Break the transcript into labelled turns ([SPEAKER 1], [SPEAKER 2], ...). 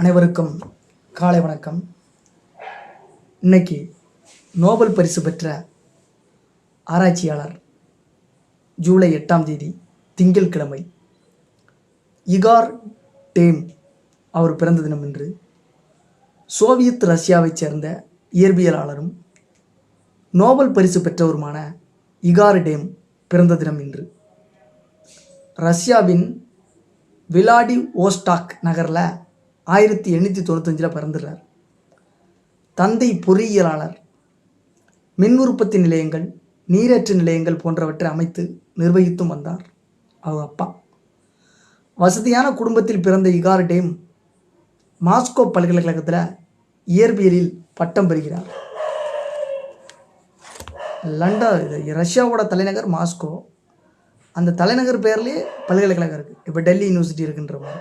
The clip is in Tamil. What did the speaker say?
[SPEAKER 1] அனைவருக்கும் காலை வணக்கம். இன்னைக்கு நோபல் பரிசு பெற்ற ஆராய்ச்சியாளர் ஜூலை எட்டாம் தேதி திங்கட்கிழமை இகார் டேம் அவர் பிறந்த தினம் என்று சோவியத் ரஷ்யாவைச் சேர்ந்த இயற்பியலாளரும் நோபல் பரிசு பெற்றவருமான இகார் டேம் பிறந்த தினம் இன்று. ரஷ்யாவின் விலாடி ஓஸ்டாக் நகரில் ஆயிரத்தி எண்ணூற்றி தொண்ணூத்தஞ்சில் பிறந்துடுறார். தந்தை பொறியியலாளர். மின் உற்பத்தி நிலையங்கள் நீரேற்று நிலையங்கள் போன்றவற்றை அமைத்து நிர்வகித்தும் வந்தார். அவர் அப்பா. வசதியான குடும்பத்தில் பிறந்த இகார் டேம் மாஸ்கோ பல்கலைக்கழகத்தில் இயற்பியலில் பட்டம் பெறுகிறார். லண்டன் இது ரஷ்யாவோட தலைநகர் மாஸ்கோ. அந்த தலைநகர் பேர்லேயே பல்கலைக்கழகம் இருக்குது இப்போ டெல்லி யூனிவர்சிட்டி இருக்குன்ற மாதிரி